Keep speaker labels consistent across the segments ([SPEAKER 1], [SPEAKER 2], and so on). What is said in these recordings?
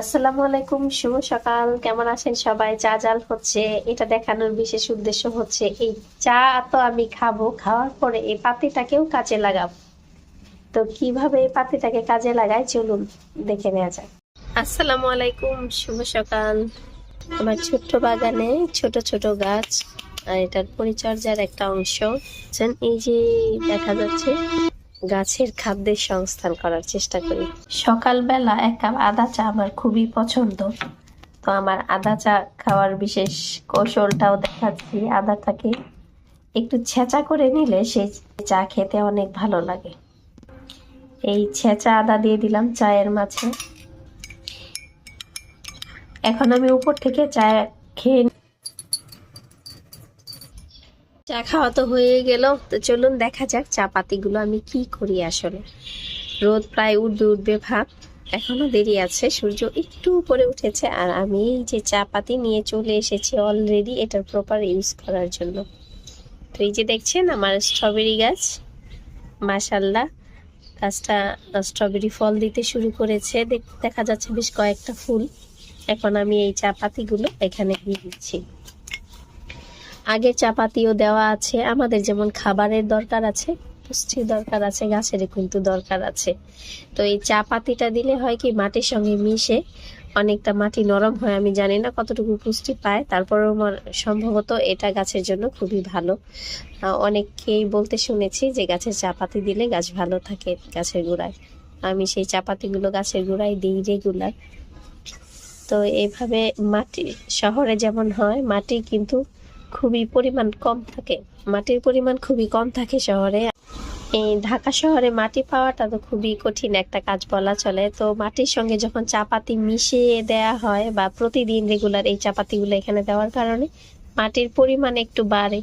[SPEAKER 1] আসসালামু আলাইকুম, শুভ সকাল। কেমন আছেন সবাই? চা জাল হচ্ছে। এটা দেখানোর বিশেষ উদ্দেশ্য হচ্ছে, এই চা তো আমি খাব। খাওয়ার পরে এই পাতিটাকেও কাজে লাগাবো। তো কীভাবে এই পাতিটাকে কাজে লাগাই, চলুন দেখে নেওয়া যাক। আসসালামু আলাইকুম, শুভ সকাল। আমার ছোট্ট বাগানে ছোট ছোট গাছ, আর এটার পরিচর্যার একটা অংশ। এই যে দেখা যাচ্ছে গাছের খাদ্যের সংস্থান করার চেষ্টা করি। সকালবেলা এক কাপ আদা চা আমার খুবই পছন্দ। তো আমার আদা চা খাওয়ার বিশেষ কৌশলটাও দেখাচ্ছি। আদাটাকে একটু ছেঁচা করে নিলে সেই চা খেতে অনেক ভালো লাগে। এই ছেঁচা আদা দিয়ে দিলাম চায়ের মাঝে। এখন আমি উপর থেকে চা খেয়ে চা খাওয়া তো হয়ে গেল। তো চলুন দেখা যাক চা পাতিগুলো আমি কি করি আসলে। রোদ প্রায় উঠবে উঠবে ভাব। এখনও দেরি আছে, সূর্য একটু উপরে উঠেছে আর আমি এই যে চা পাতি নিয়ে চলে এসেছি অলরেডি এটার প্রপার ইউজ করার জন্য। তো এই যে দেখছেন আমার স্ট্রবেরি গাছ? মাশাল্লাহ গাছটা স্ট্রবেরি ফল দিতে শুরু করেছে। দেখ- দেখা যাচ্ছে বেশ কয়েকটা ফুল। এখন আমি এই চা পাতিগুলো এখানে দিয়ে দিচ্ছি। আগে চাপাতিও দেওয়া আছে। আমাদের যেমন খাবারের দরকার আছে, পুষ্টির দরকার আছে গাছের কিন্তু দরকার আছে। তো এই চা পাতিটা দিলে হয় কি, মাটির সঙ্গে মিশে অনেকটা মাটি নরম হয়, আমি জানি না কতটুকু পুষ্টি পায়। তারপরেও সম্ভবত এটা গাছের জন্য খুবই ভালো। অনেককেই বলতে শুনেছি যে গাছের চা পাতি দিলে গাছ ভালো থাকে গাছের গোড়ায়। আমি সেই চা পাতিগুলো গাছের গোড়ায় দিই রেগুলার তো এইভাবে মাটি শহরে যেমন হয়, মাটি কিন্তু খুবই পরিমাণ কম থাকে। মাটির পরিমাণ খুবই কম থাকে শহরে। এই ঢাকা শহরে মাটি পাওয়াটা তো খুবই কঠিন একটা কাজ বলা চলে। তো মাটির সঙ্গে যখন চাপাতি মিশিয়ে দেয়া হয় বা প্রতিদিন রেগুলার এই চাপাতিগুলো এখানে দেওয়ার কারণে মাটির পরিমাণ একটু বাড়ে।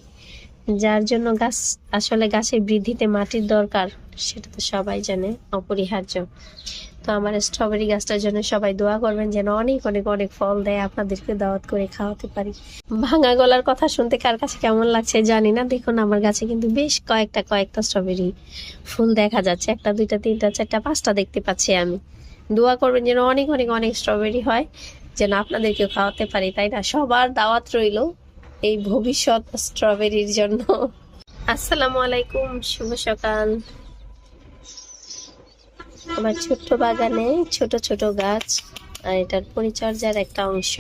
[SPEAKER 1] যার জন্য গাছ, আসলে গাছের বৃদ্ধিতে মাটির দরকার, সেটা তো সবাই জানে, অপরিহার্য। তো আমার স্ট্রবেরি গাছটার জন্য সবাই দোয়া করবেন যেন অনেক অনেক অনেক ফল দেয় আপনাদেরকে দাওয়াত করে খাওয়াতে পারি। ভাঙা গলার কথা শুনতে কার কাছে কেমন লাগছে জানি না। দেখুন, আমার গাছে কিন্তু বেশ কয়েকটা কয়েকটা স্ট্রবেরি ফুল দেখা যাচ্ছে। একটা, দুইটা, তিনটা, চারটা, পাঁচটা দেখতে পাচ্ছি আমি। দোয়া করবেন যেন অনেক অনেক অনেক স্ট্রবেরি হয়, যেন আপনাদেরকেও খাওয়াতে পারি, তাই না? সবার দাওয়াত রইল এই ভবিষ্যৎ স্ট্রবেরির জন্য। আসসালামু আলাইকুম, শুভ সকাল। আমার ছোট্ট বাগানে ছোট ছোট গাছ আর এটার পরিচর্যার একটা অংশ।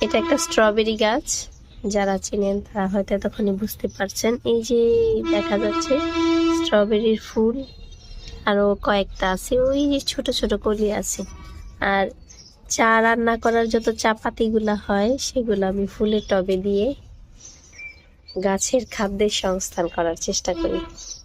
[SPEAKER 1] এটা একটা স্ট্রবেরি গাছ। যারা চিনেন তারা হয়তো তখনই বুঝতে পারছেন। এই যে দেখা যাচ্ছে স্ট্রবেরির ফুল, আরও কয়েকটা আছে। ওই যে ছোট ছোট কলি আছে। আর চা রান্না করার যত চা পাতিগুলা হয়, সেগুলো আমি ফুলের টবে দিয়ে গাছের খাদ্যের সংস্থান করার চেষ্টা করি।